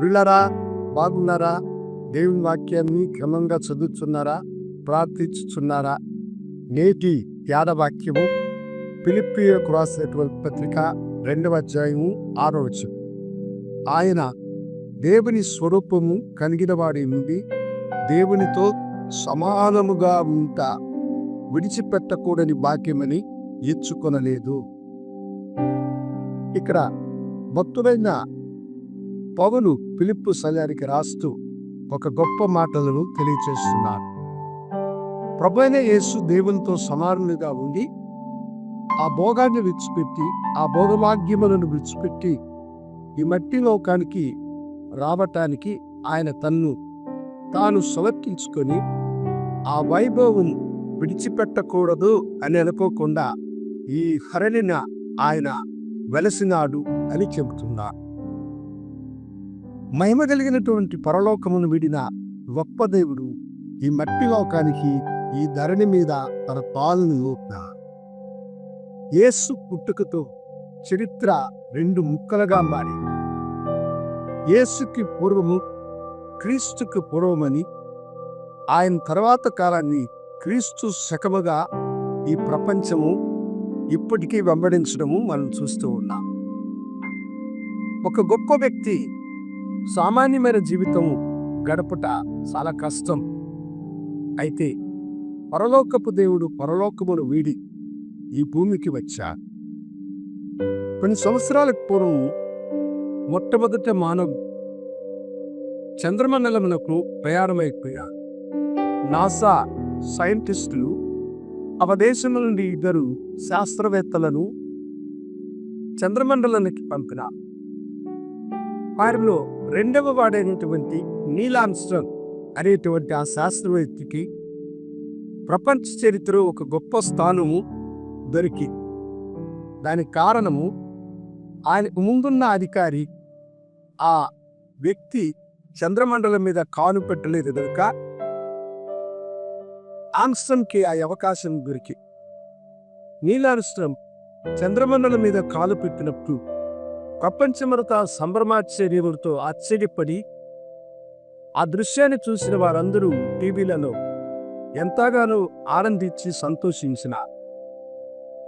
విళ్ళరా బాగున్నారా? దేవుని వాక్యాన్ని క్రమంగా చదువుతున్నారా? ప్రార్థించుచున్నారా? నేటి యాదవాక్యము ఫిలిపియకు రాసినటువంటి పత్రిక రెండవ అధ్యాయము ఆరో ఆయన దేవుని స్వరూపము కలిగిన వాడి నుండి దేవునితో సమానముగా ఉంటా. విడిచిపెట్టకూడని భాగ్యమని ఇచ్చుకొనలేదు ఇక్కడ భక్తుడైన పౌలు పిలుపు సంఘానికి రాస్తూ ఒక గొప్ప మాటలను తెలియచేస్తున్నారు ప్రభైన యేసు దేవునితో సమానులుగా ఉండి ఆ భోగాన్ని విడిచిపెట్టి ఆ భోగభాగ్యములను విడిచిపెట్టి ఈ మట్టి లోకానికి రావటానికి ఆయన తన్ను తాను సమర్పించుకొని ఆ వైభవం విడిచిపెట్టకూడదు అని అనుకోకుండా ఈ హరణిన ఆయన వెలసినాడు అని చెబుతున్నారు మహిమ కలిగినటువంటి పరలోకమును విడిన గొప్ప దేవుడు ఈ మట్టి లోకానికి ఈ ధరణి మీద తన పాలను ఊపినాడు యేసు పుట్టుకతో చరిత్ర రెండు ముక్కలుగా మారి. యేసుకి పూర్వము క్రీస్తుకి పూర్వమని ఆయన తర్వాత కాలాన్ని క్రీస్తు శకముగా ఈ ప్రపంచము ఇప్పటికీ వెంబడించడము మనం చూస్తూ ఉన్నాం. ఒక గొప్ప వ్యక్తి సామాన్యమైన జీవితము గడపట చాలా కష్టం. అయితే పరలోకపు దేవుడు పరలోకమును వీడి ఈ భూమికి వచ్చా. కొన్ని సంవత్సరాల పూర్వం మొట్టమొదట మానవ చంద్రమండలమునకు ప్రయాణమైపోయా. నాసా సైంటిస్టులు అవదేశం నుండి ఇద్దరు శాస్త్రవేత్తలను చంద్రమండలానికి పంపిన. వారిలో రెండవ వాడైనటువంటి నీలాంస్ట్రం అనేటువంటి ఆ శాస్త్రవేత్తకి ప్రపంచ చరిత్రలో ఒక గొప్ప స్థానము దొరికి దానికి కారణము ఆయనకు ముందున్న అధికారి ఆ వ్యక్తి చంద్రమండలం మీద కాను పెట్టలేదు కనుక ఆమ్స్టమ్కి ఆ అవకాశం దొరికి నీలాంస్ట్రం చంద్రమండలం మీద కాలు పెట్టినప్పుడు ప్రపంచమంతా సంభ్రమాశ్చర్యములతో ఆశ్చర్యపడి ఆ దృశ్యాన్ని చూసిన వారందరూ టీవీలలో ఎంతగానో ఆనందించి సంతోషించిన.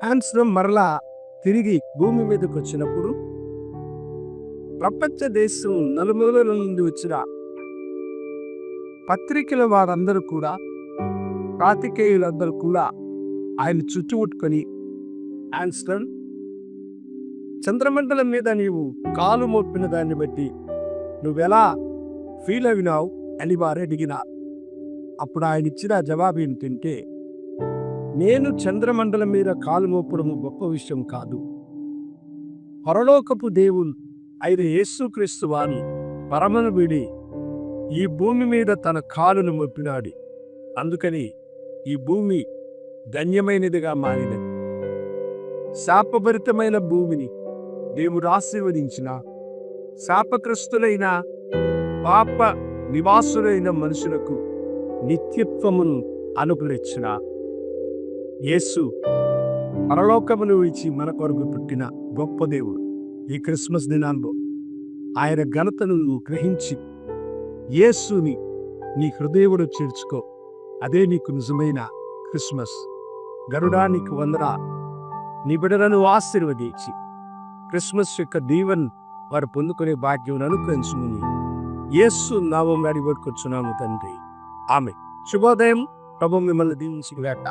ఆన్స్టమ్ మరలా తిరిగి భూమి మీదకి వచ్చినప్పుడు ప్రపంచ దేశం నలుమూలల నుండి వచ్చిన పత్రికల వారందరూ కూడా కార్తికేయులందరూ కూడా ఆయన చుట్టుముట్టుకొని ఆన్స్టన్ చంద్రమండలం మీద నీవు కాలు మోపిన దాన్ని బట్టి నువ్వెలా ఫీల్ అవినావు అని వారు అడిగిన అప్పుడు ఆయన ఇచ్చిన జవాబు ఏంటంటే నేను చంద్రమండలం మీద కాలు మోపడం గొప్ప విషయం కాదు. పరలోకపు దేవుడు అయిన యేసుక్రీస్తు వారు పరమను విడి ఈ భూమి మీద తన కాలును మొప్పినాడు అందుకని ఈ భూమి ధన్యమైనదిగా మారినది. శాపభరితమైన భూమిని దేవుడు ఆశీర్వదించిన శాపగ్రస్తులైన పాప నివాసులైన మనుషులకు నిత్యత్వమును అనుగ్రహించిన యేసు పరలోకమును ఇచ్చి మన కొరకు పుట్టిన గొప్ప దేవుడు. ఈ క్రిస్మస్ దినాల్లో ఆయన ఘనతను నువ్వు గ్రహించి యేసుని నీ హృదయముడు చేర్చుకో. అదే నీకు నిజమైన క్రిస్మస్. గరుడా నీకు వందరా నీ బిడలను ఆశీర్వదించి క్రిస్మస్ యొక్క దీవెన్ వారు పొందుకునే భాగ్యం అనుగ్రహించుకుని యేసు నామం వాడి పట్టుకొచ్చున్నాము తండ్రి. ఆమె శుభోదయం. ప్రభు మిమ్మల్ని దీవించి వేట.